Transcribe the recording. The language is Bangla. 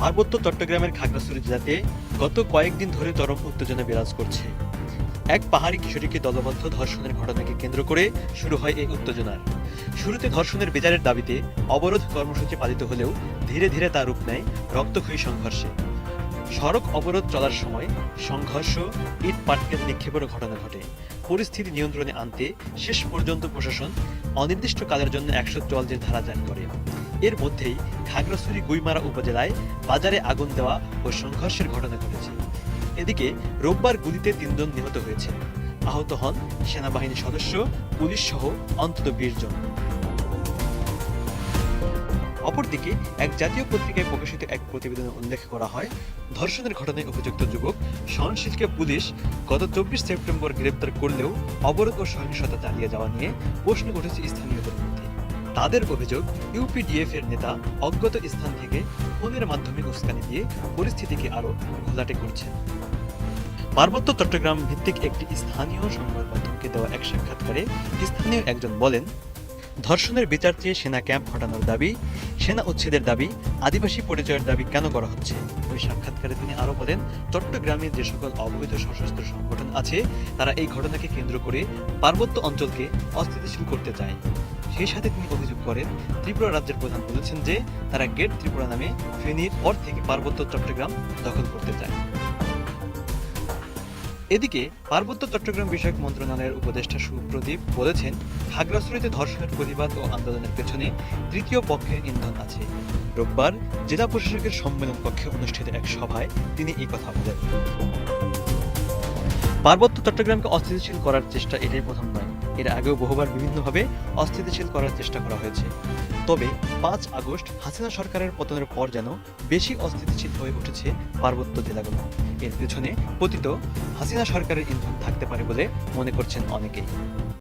পার্বত্য চট্টগ্রামের খাগড়াছড়ি জেলাতে গত কয়েকদিন ধরে চরম উত্তেজনা বিরাজ করছে। এক পাহাড়ি কিশোরীকে দলবদ্ধ ধর্ষণের ঘটনাকে কেন্দ্র করে শুরু হয় এই উত্তেজনার। শুরুতে ধর্ষণের বিচারের দাবিতে অবরোধ কর্মসূচি পালিত হলেও ধীরে ধীরে তা রূপ নেয় রক্তক্ষয়ী সংঘর্ষে। সড়ক অবরোধ চলার সময় সংঘর্ষ, ইট পাটকেল নিক্ষেপের ঘটনা ঘটে। পরিস্থিতি নিয়ন্ত্রণে আনতে শেষ পর্যন্ত প্রশাসন অনির্দিষ্ট কালের জন্য একশো চুয়াল্লিশ ধারা জারি করে। এর মধ্যেই খাগড়াছড়ি গুইমারা উপজেলায় বাজারে আগুন দেওয়া ও সংঘর্ষের ঘটনা ঘটেছে। এদিকে রোববার গুলিতে তিনজন নিহত হয়েছে আহত হন সেনাবাহিনীর সদস্য, পুলিশ সহ অন্তত বিশ জন। অপরদিকে এক জাতীয় পত্রিকায় প্রকাশিত এক প্রতিবেদনে উল্লেখ করা হয়, ধর্ষণের ঘটনায় অভিযুক্ত যুবক সহনশীলকে পুলিশ গত চব্বিশ সেপ্টেম্বর গ্রেপ্তার করলেও অবরোধ ও সহিংসতা চালিয়ে যাওয়া নিয়ে প্রশ্ন উঠেছে স্থানীয়দের। তাদের অভিযোগ ইউপিডিএফ এর নেতা অজ্ঞাত স্থান থেকে ফোনের মাধ্যমে উস্কানি দিয়ে পরিস্থিতিকে আরও ঘোলাটে করছেন। পার্বত্য চট্টগ্রাম ভিত্তিক একটি স্থানীয় সংবাদ মাধ্যমকে দেওয়া এক সাক্ষাৎকারে স্থানীয় একজন বলেন, ধর্ষণের বিচার চেয়ে সেনা ক্যাম্প হটানোর দাবি, সেনা উচ্ছেদের দাবি, আদিবাসী পরিচয়ের দাবি কেন করা হচ্ছে? ওই সাক্ষাৎকারে তিনি আরও বলেন চট্টগ্রামে যে সকল অবৈধ সশস্ত্র সংগঠন আছে, তারা এই ঘটনাকে কেন্দ্র করে পার্বত্য অঞ্চলকে অস্থিতিশীল করতে চায়। সেই সাথে তিনি অভিযোগ করেন? ত্রিপুরা রাজ্যের প্রধান বলেছেন যে, তারা গেট ত্রিপুরা নামে ফেনীর পর থেকে পার্বত্য চট্টগ্রাম দখল করতে চায়। এদিকে, পার্বত্য চট্টগ্রাম বিষয়ক মন্ত্রণালয়ের উপদেষ্টা সুপ্রদীপ বলেছেন, খাগড়াছড়িতে ধর্ষণের প্রতিবাদ ও আন্দোলনের পেছনে তৃতীয় পক্ষের ইন্ধন আছে। রোববার জেলা প্রশাসকের সম্মেলন কক্ষে অনুষ্ঠিত এক সভায় তিনি এই কথা বলেন। পার্বত্য চট্টগ্রামকে অস্থিতিশীল করার চেষ্টা এটাই প্রথম নয়। এর আগেও বহুবার বিভিন্নভাবে অস্থিতিশীল করার চেষ্টা করা হয়েছে। তবে পাঁচ আগস্ট হাসিনা সরকারের পতনের পর যেন বেশি অস্থিতিশীল হয়ে উঠেছে পার্বত্য জেলাগুলো। এর পেছনে পতিত হাসিনা সরকারের ইন্ধন থাকতে পারে বলে মনে করছেন অনেকেই।